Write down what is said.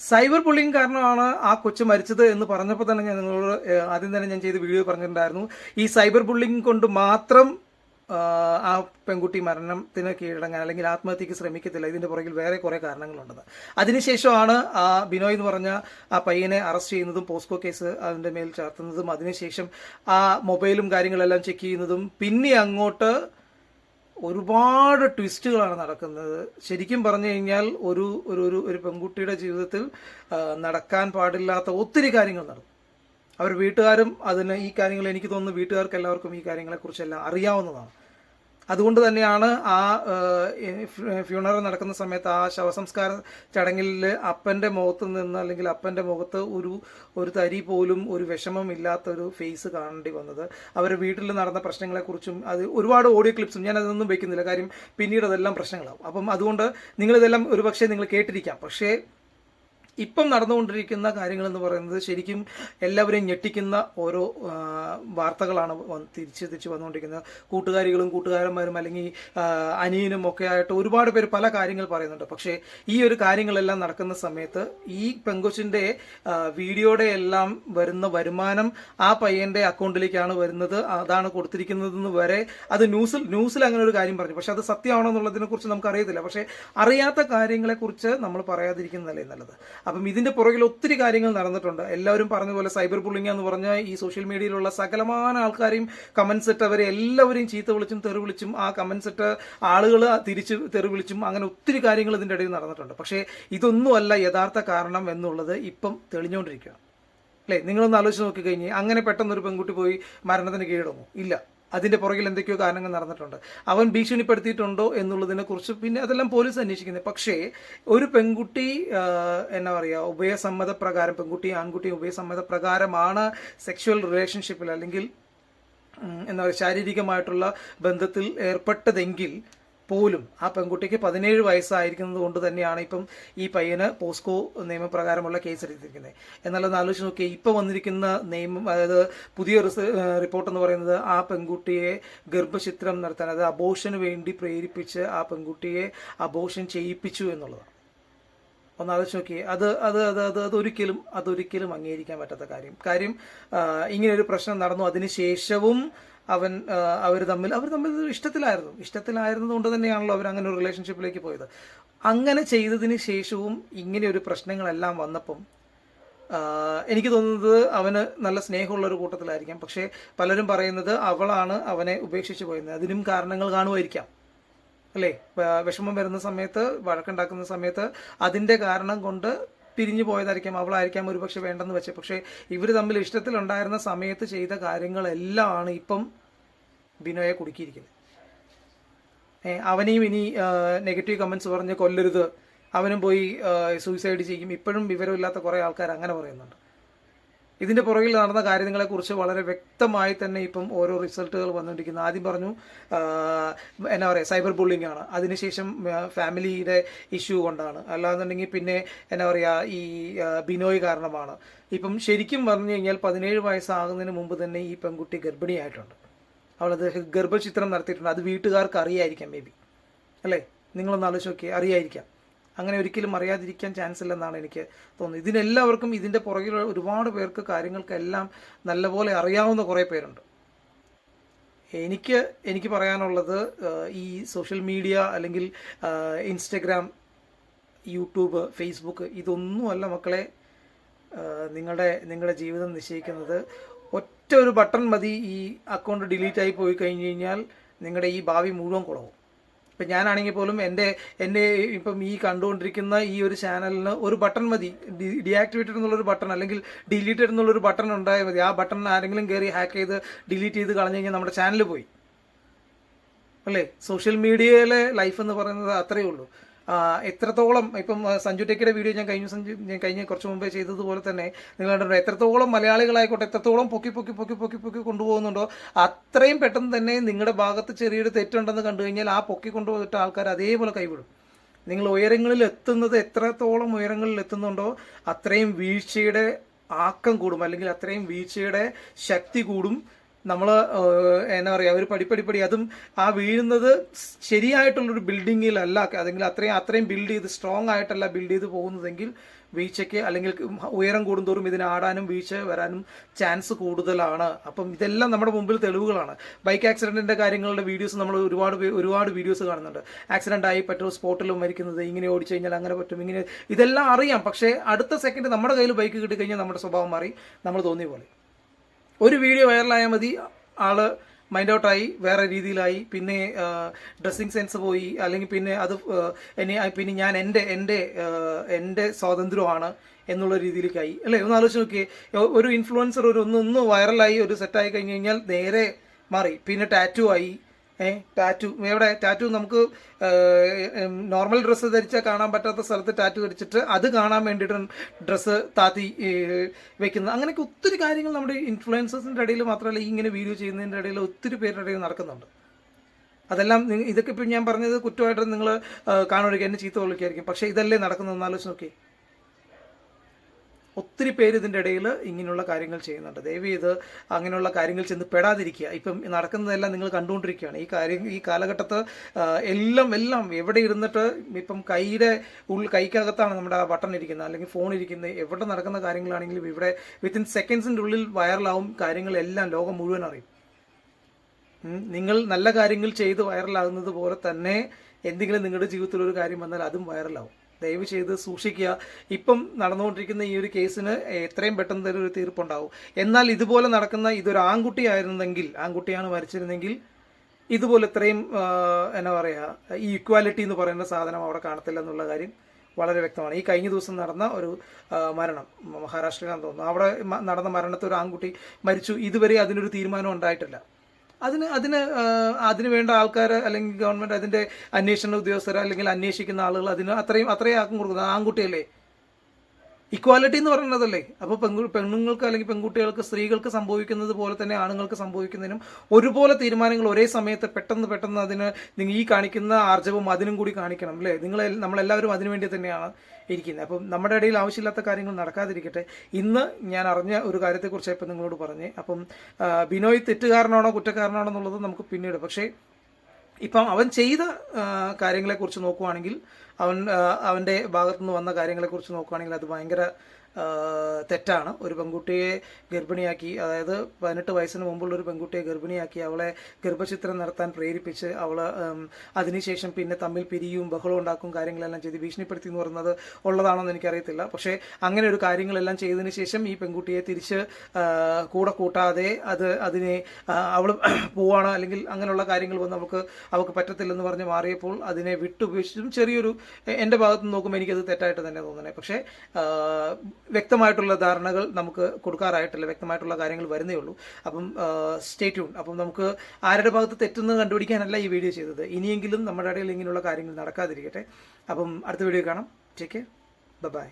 Cyber bullying കാരണമാണ് ആ കൊച്ചു മരിച്ചത് എന്ന് പറഞ്ഞപ്പോൾ തന്നെ ഞാൻ നിങ്ങളോട് ആദ്യം തന്നെ ഞാൻ ചെയ്ത വീഡിയോ പറഞ്ഞിട്ടുണ്ടായിരുന്നു. ഈ സൈബർ ബുള്ളിങ് കൊണ്ട് മാത്രം ആ പെൺകുട്ടി മരണത്തിന് കീഴടങ്ങാൻ അല്ലെങ്കിൽ ആത്മഹത്യക്ക് ശ്രമിക്കത്തില്ല. ഇതിന്റെ പുറകിൽ വേറെ കുറെ കാരണങ്ങളുണ്ടെന്ന് അതിനുശേഷമാണ് ആ ബിനോയ് എന്ന് പറഞ്ഞ ആ പയ്യനെ അറസ്റ്റ് ചെയ്യുന്നതും പോസ്കോ കേസ് അതിന്റെ മേൽ ചാർത്തുന്നതും. അതിനുശേഷം ആ മൊബൈലും കാര്യങ്ങളെല്ലാം ചെക്ക് ചെയ്യുന്നതും. പിന്നെ അങ്ങോട്ട് ഒരുപാട് ട്വിസ്റ്റുകളാണ് നടക്കുന്നത്. ശരിക്കും പറഞ്ഞു കഴിഞ്ഞാൽ ഒരു ഒരു ഒരു ഒരു പെൺകുട്ടിയുടെ ജീവിതത്തിൽ നടക്കാൻ പാടില്ലാത്ത ഒത്തിരി കാര്യങ്ങൾ നടക്കും അവർ വീട്ടുകാരും അതിന് ഈ കാര്യങ്ങൾ എനിക്ക് തോന്നുന്നു വീട്ടുകാർക്ക് എല്ലാവർക്കും ഈ കാര്യങ്ങളെക്കുറിച്ചെല്ലാം അറിയാവുന്നതാണ്. അതുകൊണ്ട് തന്നെയാണ് ആ ഫ്യൂണറൽ നടക്കുന്ന സമയത്ത് ആ ശവസംസ്കാര ചടങ്ങിൽ അപ്പന്റെ മുഖത്ത് നിന്ന് അല്ലെങ്കിൽ അപ്പന്റെ മുഖത്ത് ഒരു ഒരു തരി പോലും ഒരു വിഷമം ഇല്ലാത്തൊരു ഫേസ് കാണേണ്ടി വന്നത്. അവരുടെ വീട്ടിൽ നടന്ന പ്രശ്നങ്ങളെക്കുറിച്ചും അത് ഒരുപാട് ഓഡിയോ ക്ലിപ്സും ഞാൻ അതൊന്നും വെക്കുന്നില്ല. കാര്യം പിന്നീട് അതെല്ലാം പ്രശ്നങ്ങളാവും. അപ്പം അതുകൊണ്ട് നിങ്ങളിതെല്ലാം ഒരുപക്ഷെ നിങ്ങൾ കേട്ടിരിക്കാം. പക്ഷേ ഇപ്പം നടന്നുകൊണ്ടിരിക്കുന്ന കാര്യങ്ങൾ എന്ന് പറയുന്നത് ശരിക്കും എല്ലാവരെയും ഞെട്ടിക്കുന്ന ഓരോ വാർത്തകളാണ് തിരിച്ച് തിരിച്ച് വന്നുകൊണ്ടിരിക്കുന്നത്. കൂട്ടുകാരികളും കൂട്ടുകാരന്മാരും അല്ലെങ്കിൽ അനിയനും ഒക്കെ ആയിട്ട് ഒരുപാട് പേര് പല കാര്യങ്ങൾ പറയുന്നുണ്ട്. പക്ഷേ ഈ ഒരു കാര്യങ്ങളെല്ലാം നടക്കുന്ന സമയത്ത് ഈ പെങ്കൊച്ചിന്റെ വീഡിയോയുടെ എല്ലാം വരുന്ന വരുമാനം ആ പയ്യന്റെ അക്കൗണ്ടിലേക്കാണ് വരുന്നത്. അതാണ് കൊടുത്തിരിക്കുന്നതെന്ന് വരെ അത് ന്യൂസിൽ ന്യൂസിൽ അങ്ങനെ ഒരു കാര്യം പറഞ്ഞു. പക്ഷെ അത് സത്യമാണോ എന്നുള്ളതിനെ കുറിച്ച് നമുക്ക് അറിയത്തില്ല പക്ഷെ അറിയാത്ത കാര്യങ്ങളെക്കുറിച്ച് നമ്മൾ പറയാതിരിക്കുന്നതല്ലേ നല്ലത്. അപ്പം ഇതിന്റെ പുറകിൽ ഒത്തിരി കാര്യങ്ങൾ നടന്നിട്ടുണ്ട്. എല്ലാവരും പറഞ്ഞ പോലെ സൈബർ ബുള്ളിങ് എന്ന് പറഞ്ഞ ഈ സോഷ്യൽ മീഡിയയിലുള്ള സകലമാന ആൾക്കാരെയും കമന്റ്സ് അവരെ എല്ലാവരെയും ചീത്ത വിളിച്ചും തെറി വിളിച്ചും ആ കമന്റ്സ് ഇട്ട് ആളുകൾ തിരിച്ച് തെറി വിളിച്ചും അങ്ങനെ ഒത്തിരി കാര്യങ്ങൾ ഇതിന്റെ ഇടയിൽ നടന്നിട്ടുണ്ട്. പക്ഷേ ഇതൊന്നുമല്ല യഥാർത്ഥ കാരണം എന്നുള്ളത് ഇപ്പം തെളിഞ്ഞുകൊണ്ടിരിക്കുകയാണ്. അല്ലേ? നിങ്ങളൊന്ന് ആലോചിച്ച് നോക്കി കഴിഞ്ഞ് അങ്ങനെ പെട്ടെന്നൊരു പെൺകുട്ടി പോയി മരണത്തിന് കീഴടങ്ങും ഇല്ല. അതിന്റെ പുറകിൽ എന്തൊക്കെയോ കാരണങ്ങൾ നടന്നിട്ടുണ്ട്. അവൻ ഭീഷണിപ്പെടുത്തിയിട്ടുണ്ടോ എന്നുള്ളതിനെ കുറിച്ച് പിന്നെ അതെല്ലാം പോലീസ് അന്വേഷിക്കുന്നത് പക്ഷേ ഒരു പെൺകുട്ടി എന്നാ പറയുക ഉഭയസമ്മത പ്രകാരം പെൺകുട്ടി ആൺകുട്ടി ഉഭയസമ്മത പ്രകാരമാണ് സെക്ഷുവൽ റിലേഷൻഷിപ്പിൽ അല്ലെങ്കിൽ എന്താ പറയുക ശാരീരികമായിട്ടുള്ള ബന്ധത്തിൽ ഏർപ്പെട്ടതെങ്കിൽ പോലും ആ പെൺകുട്ടിക്ക് പതിനേഴ് വയസ്സായിരിക്കുന്നത് കൊണ്ട് തന്നെയാണ് ഇപ്പം ഈ പയ്യന് പോസ്കോ നിയമപ്രകാരമുള്ള കേസ് എടുത്തിരിക്കുന്നത്. എന്നാലൊന്ന് ആലോചിച്ച് നോക്കിയാൽ ഇപ്പം വന്നിരിക്കുന്ന നിയമം അതായത് പുതിയ റിപ്പോർട്ട് എന്ന് പറയുന്നത് ആ പെൺകുട്ടിയെ ഗർഭചിത്രം നടത്താൻ അതായത് അബോഷന് വേണ്ടി പ്രേരിപ്പിച്ച് ആ പെൺകുട്ടിയെ അബോഷൻ ചെയ്യിപ്പിച്ചു എന്നുള്ളതാണ്. ഒന്ന് ആലോചിച്ച് നോക്കിയേ അത് അത് അത് അത് അതൊരിക്കലും അതൊരിക്കലും അംഗീകരിക്കാൻ പറ്റാത്ത കാര്യം. കാര്യം ഇങ്ങനെ ഒരു പ്രശ്നം നടന്നു. അതിന് ശേഷവും അവൻ അവർ തമ്മിൽ അവർ തമ്മിൽ ഇഷ്ടത്തിലായിരുന്നു. ഇഷ്ടത്തിലായിരുന്നത് കൊണ്ട് തന്നെയാണല്ലോ അവർ അങ്ങനെ ഒരു റിലേഷൻഷിപ്പിലേക്ക് പോയത്. അങ്ങനെ ചെയ്തതിന് ശേഷവും ഇങ്ങനെ ഒരു പ്രശ്നങ്ങളെല്ലാം വന്നപ്പം എനിക്ക് തോന്നുന്നത് അവന് നല്ല സ്നേഹമുള്ള ഒരു കൂട്ടത്തിലായിരിക്കാം. പക്ഷേ പലരും പറയുന്നത് അവളാണ് അവനെ ഉപേക്ഷിച്ച് പോയത് അതിനും കാരണങ്ങൾ കാണുമായിരിക്കാം. അല്ലേ? വിഷമം വരുന്ന സമയത്ത് വഴക്കുണ്ടാക്കുന്ന സമയത്ത് അതിന്റെ കാരണം കൊണ്ട് പിരിഞ്ഞു പോയതായിരിക്കാം അവളായിരിക്കാം ഒരുപക്ഷെ വേണ്ടെന്ന് വെച്ചത്. പക്ഷേ ഇവർ തമ്മിൽ ഇഷ്ടത്തിലുണ്ടായിരുന്ന സമയത്ത് ചെയ്ത കാര്യങ്ങളെല്ലാം ആണ് ഇപ്പം ബിനോയെ കുടുക്കിയിരിക്കുന്നത്. അവനെയും ഇനി നെഗറ്റീവ് കമൻസ് പറഞ്ഞ് കൊല്ലരുത്. അവനും പോയി സൂയിസൈഡ് ചെയ്യും. ഇപ്പോഴും വിവരമില്ലാത്ത കുറേ ആൾക്കാർ അങ്ങനെ പറയുന്നുണ്ട്. ഇതിന്റെ പുറകിൽ നടന്ന കാര്യങ്ങളെക്കുറിച്ച് വളരെ വ്യക്തമായി തന്നെ ഇപ്പം ഓരോ റിസൾട്ടുകൾ വന്നുകൊണ്ടിരിക്കുന്നു. ആദ്യം പറഞ്ഞു എന്നാ പറയുക സൈബർ ബുള്ളിംഗ് ആണ്. അതിനുശേഷം ഫാമിലിയുടെ ഇഷ്യൂ കൊണ്ടാണ്. അല്ലാന്നുണ്ടെങ്കിൽ പിന്നെ എന്നാ പറയുക ഈ ബിനോയ് കാരണമാണ്. ഇപ്പം ശരിക്കും പറഞ്ഞു കഴിഞ്ഞാൽ പതിനേഴ് വയസ്സാകുന്നതിന് മുമ്പ് തന്നെ ഈ പെൺകുട്ടി ഗർഭിണിയായിട്ടുണ്ട്. അവൾ അവളത് ഗർഭചിത്രം നടത്തിയിട്ടുണ്ട്. അത് വീട്ടുകാർക്ക് അറിയായിരിക്കാം മേ ബി അല്ലേ? നിങ്ങളൊന്ന് ആലോചിച്ച് നോക്കിയേ അറിയായിരിക്കാം. അങ്ങനെ ഒരിക്കലും അറിയാതിരിക്കാൻ ചാൻസ് ഇല്ലെന്നാണ് എനിക്ക് തോന്നുന്നത്. ഇതിനെല്ലാവർക്കും ഇതിന്റെ പുറകിലുള്ള ഒരുപാട് പേർക്ക് കാര്യങ്ങൾക്കെല്ലാം നല്ലപോലെ അറിയാവുന്ന കുറേ പേരുണ്ട്. എനിക്ക് എനിക്ക് പറയാനുള്ളത് ഈ സോഷ്യൽ മീഡിയ അല്ലെങ്കിൽ ഇൻസ്റ്റഗ്രാം യൂട്യൂബ് ഫേസ്ബുക്ക് ഇതൊന്നുമല്ല മക്കളെ നിങ്ങളുടെ നിങ്ങളുടെ ജീവിതം നിശ്ചയിക്കുന്നത്. ഒറ്റ ഒരു ബട്ടൺ മതി ഈ അക്കൗണ്ട് ഡിലീറ്റ് ആയി പോയി കഴിഞ്ഞ് കഴിഞ്ഞാൽ നിങ്ങളുടെ ഈ ഭാവി മുഴുവൻ കുളവും ഇപ്പം ഞാനാണെങ്കിൽ പോലും എന്റെ എന്റെ ഇപ്പം ഈ കണ്ടുകൊണ്ടിരിക്കുന്ന ഈ ഒരു ചാനലിന് ഒരു ബട്ടൺ മതി. ഡിയാക്ടിവേറ്റഡ് എന്നുള്ളൊരു ബട്ടൺ അല്ലെങ്കിൽ ഡിലീറ്റഡ് എന്നുള്ളൊരു ബട്ടൺ ഉണ്ടായാൽ മതി. ആ ബട്ടൺ ആരെങ്കിലും കയറി ഹാക്ക് ചെയ്ത് ഡിലീറ്റ് ചെയ്ത് കളഞ്ഞു കഴിഞ്ഞാൽ നമ്മുടെ ചാനൽ പോയി. അല്ലേ? സോഷ്യൽ മീഡിയയിലെ ലൈഫ് എന്ന് പറയുന്നത് അത്രയേ ഉള്ളൂ. എത്രത്തോളം ഇപ്പം സഞ്ജു ടെക്കിയുടെ വീഡിയോ ഞാൻ കഴിഞ്ഞ സഞ്ജു ഞാൻ കഴിഞ്ഞ കുറച്ച് മുമ്പേ ചെയ്തതുപോലെ തന്നെ നിങ്ങൾ കണ്ടിട്ടുണ്ട്. എത്രത്തോളം മലയാളികളായിക്കോട്ടെ എത്രത്തോളം പൊക്കി പൊക്കി പൊക്കി പൊക്കി പൊക്കി കൊണ്ടുപോകുന്നുണ്ടോ അത്രയും പെട്ടെന്ന് തന്നെ നിങ്ങളുടെ ഭാഗത്ത് ചെറിയൊരു തെറ്റുണ്ടെന്ന് കണ്ടു കഴിഞ്ഞാൽ ആ പൊക്കി കൊണ്ടുപോയിട്ട് ആൾക്കാർ അതേപോലെ കൈവിടും. നിങ്ങൾ ഉയരങ്ങളിൽ എത്തുന്നത് എത്രത്തോളം ഉയരങ്ങളിൽ എത്തുന്നുണ്ടോ അത്രയും വീഴ്ചയുടെ ആക്കം കൂടും. അല്ലെങ്കിൽ അത്രയും വീഴ്ചയുടെ ശക്തി കൂടും. നമ്മൾ എന്നാ പറയുക ഒരു പടിപ്പടിപ്പടി അതും ആ വീഴുന്നത് ശരിയായിട്ടുള്ളൊരു ബിൽഡിങ്ങിലല്ല അല്ലെങ്കിൽ അത്രയും അത്രയും ബിൽഡ് ചെയ്ത് സ്ട്രോങ് ആയിട്ടല്ല ബിൽഡ് ചെയ്ത് പോകുന്നതെങ്കിൽ വീഴ്ചയ്ക്ക് അല്ലെങ്കിൽ ഉയരം കൂടുന്തോറും ഇതിന് ആടാനും വീഴ്ച വരാനും ചാൻസ് കൂടുതലാണ്. അപ്പം ഇതെല്ലാം നമ്മുടെ മുമ്പിൽ തെളിവുകളാണ്. ബൈക്ക് ആക്സിഡന്റിന്റെ കാര്യങ്ങളുടെ വീഡിയോസ് നമ്മൾ ഒരുപാട് ഒരുപാട് വീഡിയോസ് കാണുന്നുണ്ട്. ആക്സിഡന്റ് ആയി പെട്രോൾ സ്പോട്ടിലും മരിക്കുന്നത് ഇങ്ങനെ ഓടിച്ചു കഴിഞ്ഞാൽ അങ്ങനെ പറ്റും ഇങ്ങനെ ഇതെല്ലാം അറിയാം. പക്ഷേ അടുത്ത സെക്കൻഡ് നമ്മുടെ കയ്യിൽ ബൈക്ക് കിട്ടിക്കഴിഞ്ഞാൽ നമ്മുടെ സ്വഭാവം മാറി നമ്മൾ തോന്നിയ പോലെ. ഒരു വീഡിയോ വൈറലായാൽ മതി. ആൾ മൈൻഡ് ഔട്ടായി വേറെ രീതിയിലായി. പിന്നെ ഡ്രസ്സിങ് സെൻസ് പോയി. അല്ലെങ്കിൽ പിന്നെ അത് എന്നെ പിന്നെ ഞാൻ എന്റെ എന്റെ എന്റെ സ്വാതന്ത്ര്യമാണ് എന്നുള്ള രീതിയിലേക്കായി. അല്ലേ? ഒന്ന് ആലോചിച്ച് നോക്കിയേ. ഒരു ഇൻഫ്ലുവൻസർ ഒരു ഒന്ന് ഒന്ന് വൈറലായി ഒരു സെറ്റായി കഴിഞ്ഞ് കഴിഞ്ഞാൽ നേരെ മാറി. പിന്നെ ടാറ്റു ആയി. ടാറ്റു ഇവിടെ ടാറ്റു നമുക്ക് നോർമൽ ഡ്രസ്സ് ധരിച്ചാൽ കാണാൻ പറ്റാത്ത സ്ഥലത്ത് ടാറ്റു ധരിച്ചിട്ട് അത് കാണാൻ വേണ്ടിയിട്ട് ഡ്രസ്സ് താത്തി ഏ, വെക്കുന്നത് അങ്ങനെയൊക്കെ ഒത്തിരി കാര്യങ്ങൾ നമ്മുടെ ഇൻഫ്ലുവൻസേഴ്സിന്റെ ഇടയിൽ മാത്രമല്ല ഈ ഇങ്ങനെ വീഡിയോ ചെയ്യുന്നതിന്റെ ഇടയിൽ ഒത്തിരി പേരുടെ ഇടയിൽ നടക്കുന്നുണ്ട്. അതെല്ലാം ഇതൊക്കെ ഇപ്പം ഞാൻ പറഞ്ഞത് കുറ്റമായിട്ട് നിങ്ങൾ കാണുമായിരിക്കും എന്നെ ചീത്ത വിളിക്കായിരിക്കും പക്ഷേ ഇതല്ലേ നടക്കുന്നതെന്ന് ആലോചിച്ച് നോക്കി ഒത്തിരി പേര് ഇതിന്റെ ഇടയിൽ ഇങ്ങനെയുള്ള കാര്യങ്ങൾ ചെയ്യുന്നുണ്ട്. ദയവ് ഇത് അങ്ങനെയുള്ള കാര്യങ്ങൾ ചെന്ന് പെടാതിരിക്കുക. ഇപ്പം നടക്കുന്നതെല്ലാം നിങ്ങൾ കണ്ടുകൊണ്ടിരിക്കുകയാണ്. ഈ കാര്യം ഈ കാലഘട്ടത്ത് എല്ലാം എല്ലാം എവിടെ ഇരുന്നിട്ട് ഇപ്പം കൈയുടെ ഉൾ കൈക്കകത്താണ് നമ്മുടെ ബട്ടൺ ഇരിക്കുന്നത്. അല്ലെങ്കിൽ ഫോൺ ഇരിക്കുന്നത്. എവിടെ നടക്കുന്ന കാര്യങ്ങളാണെങ്കിലും ഇവിടെ വിത്തിൻ സെക്കൻഡ്സിന്റെ ഉള്ളിൽ വൈറലാവും. കാര്യങ്ങളെല്ലാം ലോകം മുഴുവൻ അറിയും. നിങ്ങൾ നല്ല കാര്യങ്ങൾ ചെയ്ത് വൈറലാകുന്നത് പോലെ തന്നെ എന്തെങ്കിലും നിങ്ങളുടെ ജീവിതത്തിൽ ഒരു കാര്യം വന്നാൽ അതും വൈറലാവും. ദയവ് ചെയ്ത് സൂക്ഷിക്കുക. ഇപ്പം നടന്നുകൊണ്ടിരിക്കുന്ന ഈ ഒരു കേസിന് എത്രയും പെട്ടെന്ന് തന്നെ ഒരു തീർപ്പുണ്ടാവും. എന്നാൽ ഇതുപോലെ നടക്കുന്ന ഇതൊരു ആൺകുട്ടി ആയിരുന്നെങ്കിൽ ആൺകുട്ടിയാണ് മരിച്ചിരുന്നെങ്കിൽ ഇതുപോലെ ഇത്രയും എന്നാ പറയുക ഈ ഇക്വാലിറ്റി എന്ന് പറയുന്ന സാധനം അവിടെ കാണത്തില്ല എന്നുള്ള കാര്യം വളരെ വ്യക്തമാണ്. ഈ കഴിഞ്ഞ ദിവസം നടന്ന ഒരു മരണം മഹാരാഷ്ട്രയിലാണെന്ന് തോന്നുന്നു. അവിടെ നടന്ന മരണത്തിൽ ഒരു ആൺകുട്ടി മരിച്ചു. ഇതുവരെ അതിനൊരു തീരുമാനം ഉണ്ടായിട്ടില്ല. അതിന് അതിന് അതിന് വേണ്ട ആൾക്കാർ അല്ലെങ്കിൽ ഗവൺമെന്റ് അതിന്റെ അന്വേഷണ ഉദ്യോഗസ്ഥർ അല്ലെങ്കിൽ അന്വേഷിക്കുന്ന ആളുകൾ അതിന് അത്രയും അത്രയും ആക്കം കൊടുക്കുന്നത്. ആൺകുട്ടിയല്ലേ? ഇക്വാലിറ്റി എന്ന് പറയുന്നതല്ലേ? അപ്പോൾ പെൺകു പെണ്ണുങ്ങൾക്ക് അല്ലെങ്കിൽ പെൺകുട്ടികൾക്ക് സ്ത്രീകൾക്ക് സംഭവിക്കുന്നത് പോലെ തന്നെ ആണുങ്ങൾക്ക് സംഭവിക്കുന്നതിനും ഒരുപോലെ തീരുമാനങ്ങൾ ഒരേ സമയത്ത് പെട്ടെന്ന് പെട്ടെന്ന് അതിന് നിങ്ങൾ ഈ കാണിക്കുന്ന ആർജവം അതിനും കൂടി കാണിക്കണം അല്ലേ? നിങ്ങൾ നമ്മളെല്ലാവരും അതിനുവേണ്ടി തന്നെയാണ് ഇരിക്കുന്നത് അപ്പം നമ്മുടെ ഇടയിൽ ആവശ്യമില്ലാത്ത കാര്യങ്ങൾ നടക്കാതിരിക്കട്ടെ. ഇന്ന് ഞാൻ അറിഞ്ഞ ഒരു കാര്യത്തെക്കുറിച്ച് ഇപ്പം നിങ്ങളോട് പറഞ്ഞു. അപ്പം ബിനോയ് തെറ്റുകാരനാണോ കുറ്റക്കാരനാണോ എന്നുള്ളത് നമുക്ക് പിന്നീട്. പക്ഷേ ഇപ്പം അവൻ ചെയ്ത കാര്യങ്ങളെക്കുറിച്ച് നോക്കുവാണെങ്കിൽ അവൻ അവന്റെ ഭാഗത്തുനിന്ന് വന്ന കാര്യങ്ങളെക്കുറിച്ച് നോക്കുകയാണെങ്കിൽ അത് ഭയങ്കര തെറ്റാണ്. ഒരു പെൺകുട്ടിയെ ഗർഭിണിയാക്കി അതായത് പതിനെട്ട് വയസ്സിന് മുമ്പുള്ള ഒരു പെൺകുട്ടിയെ ഗർഭിണിയാക്കി അവളെ ഗർഭചിത്രം നടത്താൻ പ്രേരിപ്പിച്ച് അവൾ അതിനുശേഷം പിന്നെ തമ്മിൽ പിരിയും ബഹളം ഉണ്ടാക്കും കാര്യങ്ങളെല്ലാം ചെയ്ത് ഭീഷണിപ്പെടുത്തി എന്ന് പറയുന്നത് ഉള്ളതാണെന്ന് എനിക്കറിയത്തില്ല. പക്ഷേ അങ്ങനെ ഒരു കാര്യങ്ങളെല്ലാം ചെയ്തതിന് ശേഷം ഈ പെൺകുട്ടിയെ തിരിച്ച് കൂടെ കൂട്ടാതെ അത് അതിനെ അവൾ പോവാണ് അല്ലെങ്കിൽ അങ്ങനെയുള്ള കാര്യങ്ങൾ വന്ന് അവൾക്ക് അവൾക്ക് പറ്റത്തില്ലെന്ന് പറഞ്ഞ് മാറിയപ്പോൾ അതിനെ വിട്ടുപേക്ഷിച്ചും ചെറിയൊരു എന്റെ ഭാഗത്ത് നിന്ന് നോക്കുമ്പോൾ എനിക്കത് തെറ്റായിട്ട് തന്നെ തോന്നുന്നത് പക്ഷേ വ്യക്തമായിട്ടുള്ള ധാരണകൾ നമുക്ക് കൊടുക്കാറായിട്ടില്ല. വ്യക്തമായിട്ടുള്ള കാര്യങ്ങൾ വരുന്നേ ഉള്ളൂ. അപ്പം സ്റ്റേ ട്യൂൺ അപ്പം നമുക്ക് ആരുടെ ഭാഗത്ത് തെറ്റെന്ന് കണ്ടുപിടിക്കാനല്ല ഈ വീഡിയോ ചെയ്തത്. ഇനിയെങ്കിലും നമ്മുടെ ഇടയിൽ ഇങ്ങനെയുള്ള കാര്യങ്ങൾ നടക്കാതിരിക്കട്ടെ. അപ്പം അടുത്ത വീഡിയോ കാണാം. Take care bye